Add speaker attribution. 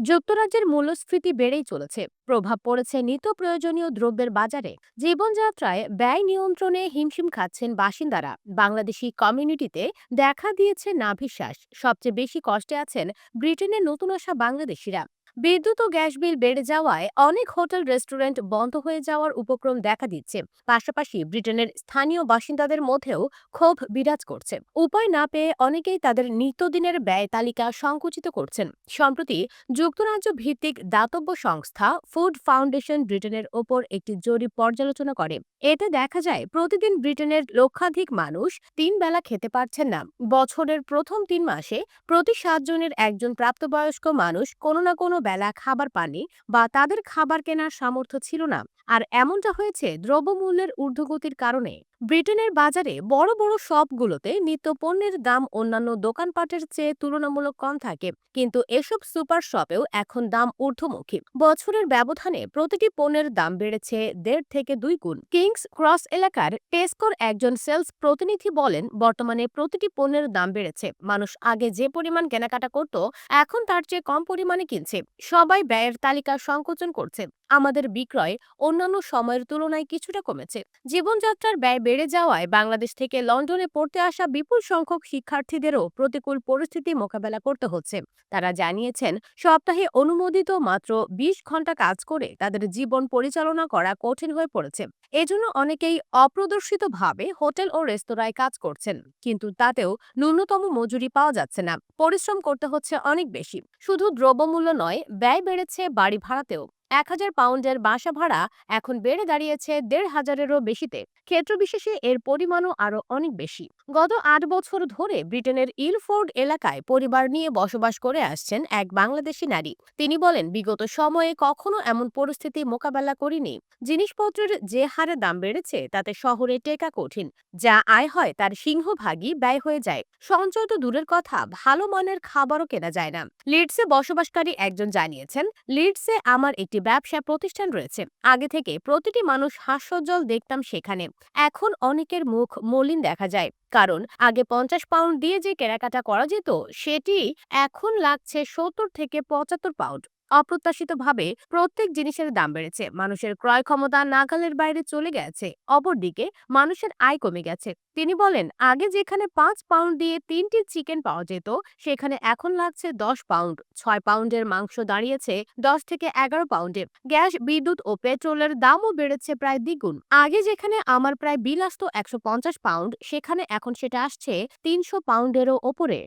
Speaker 1: যুক্তরাজ্যের মূল্যস্ফীতি বেড়েই চলেছে। প্রভাব পড়েছে নিত্য প্রয়োজনীয় দ্রব্যের বাজারে। জীবনযাত্রায় ব্যয় নিয়ন্ত্রণে হিমশিম খাচ্ছেন বাসিন্দারা। বাংলাদেশি কমিউনিটিতে দেখা দিয়েছে নাভিশ্বাস। সবচেয়ে বেশি কষ্টে আছেন ব্রিটেনের নতুন আসা বাংলাদেশিরা। বিদ্যুৎ ও গ্যাস বিল বেড়ে যাওয়ায় অনেক হোটেল, রেস্টুরেন্ট বন্ধ হয়ে যাওয়ার উপক্রম দেখা দিচ্ছে। পাশাপাশি ব্রিটেনের স্থানীয় বাসিন্দাদের মধ্যেও ক্ষোভ বিরাজ করছে। উপায় না পেয়ে অনেকেই তাদের নিত্যদিনের ব্যয় তালিকা সংকুচিত করছেন। সম্প্রতি যুক্তরাজ্য ভিত্তিক দাতব্য সংস্থা ফুড ফাউন্ডেশন ব্রিটেনের ওপর একটি জরিপ পর্যালোচনা করে। এতে দেখা যায়, প্রতিদিন ব্রিটেনের লক্ষাধিক মানুষ তিন বেলা খেতে পারছেন না। বছরের প্রথম তিন মাসে প্রতি সাতজনের একজন প্রাপ্তবয়স্ক মানুষ কোনো না কোনো বেলা খাবার পানি বা তাদের খাবার কেনার সামর্থ্য ছিল না। আর এমনটা হয়েছে দ্রব্যমূল্যের ঊর্ধ্বগতির কারণে। ব্রিটেনের বাজারে বড় বড় শপগুলোতে নিত্য পণ্যের দাম অন্যান্য দোকানপাটের চেয়ে তুলনামূলক কম থাকে। কিন্তু এসব সুপার শপেও এখন দাম ঊর্ধ্বমুখী। বছরের ব্যবধানে প্রতিটি পণ্যের দাম বেড়েছে দেড় থেকে দুই গুণ। কিংস ক্রস এলাকার টেস্কোর একজন সেলস প্রতিনিধি বলেন, বর্তমানে প্রতিটি পণ্যের দাম বেড়েছে। মানুষ আগে যে পরিমাণ কেনাকাটা করত, এখন তার চেয়ে কম পরিমাণে কিনছে। সবাই ব্যয়ের তালিকা সংকোচন করছে। আমাদের বিক্রয় অন্যান্য সময়ের তুলনায় কিছুটা কমেছে। জীবনযাত্রার ব্যয় বেড়ে যাওয়ায় বাংলাদেশ থেকে লন্ডনে পড়তে আসা বিপুল সংখ্যক শিক্ষার্থীদেরও প্রতিকূল পরিস্থিতি মোকাবেলা করতে হচ্ছে। তারা জানিয়েছেন, সপ্তাহে অনুমোদিত মাত্র ২০ ঘণ্টা কাজ করে তাদের জীবন পরিচালনা করা কঠিন হয়ে পড়েছে। এজন্য অনেকেই অপ্রদর্শিতভাবে হোটেল ও রেস্তোরাঁয় কাজ করছেন, কিন্তু তাতেও ন্যূনতম মজুরি পাওয়া যাচ্ছে না। পরিশ্রম করতে হচ্ছে অনেক বেশি। শুধু দ্রব্যমূল্য নয়, ব্যয় বেড়েছে বাড়ি ভাড়াতেও। এক হাজার পাউন্ডের বাসা ভাড়া এখন বেড়ে দাঁড়িয়েছে দেড় হাজারেরও বেশিতে। ক্ষেত্রবিশেষে এর পরিমাণও আরও অনেক বেশি। গত আট বছর ধরে ব্রিটেনের ইলফোর্ড এলাকায় পরিবার নিয়ে বসবাস করে আসছেন এক বাংলাদেশি নারী। তিনি বলেন, বিগত সময়ে কখনো এমন পরিস্থিতি মোকাবেলা করিনি। জিনিসপত্রের যে হারে দাম বেড়েছে, তাতে শহরে টেকা কঠিন। যা আয় হয়, তার সিংহভাগই ব্যয় হয়ে যায়। সঞ্চয় তো দূরের কথা, ভালো মানের খাবারও কেনা যায় না। লিডসে বসবাসকারী একজন জানিয়েছেন, লিডসে আমার একটি ব্যবসা প্রতিষ্ঠান রয়েছে। আগে থেকে প্রতিটি মানুষ হাস্যজ্জ্বল দেখতাম সেখানে। এখন অনেকের মুখ মলিন দেখা যায়। কারণ আগে পঞ্চাশ পাউন্ড দিয়ে যে কেনাকাটা করা যেত, সেটি এখন লাগছে সত্তর থেকে পঁচাত্তর পাউন্ড। অপ্রত্যাশিতভাবে প্রত্যেক জিনিসের দাম বেড়েছে। মানুষের ক্রয় ক্ষমতা নাগালের বাইরে চলে গেছে, অপরদিকে মানুষের আয় কমে গেছে। তিনি বলেন, আগে যেখানে পাঁচ পাউন্ড দিয়ে তিনটি চিকেন পাওয়া যেত, সেখানে এখন লাগছে দশ পাউন্ড। ছয় পাউন্ডের মাংস দাঁড়িয়েছে দশ থেকে এগারো পাউন্ডে। গ্যাস, বিদ্যুৎ ও পেট্রোলের দামও বেড়েছে প্রায় দ্বিগুণ। আগে যেখানে আমার প্রায় বিল আসতো একশো পাউন্ড, সেখানে এখন সেটা আসছে তিনশো পাউন্ডেরও ওপরে।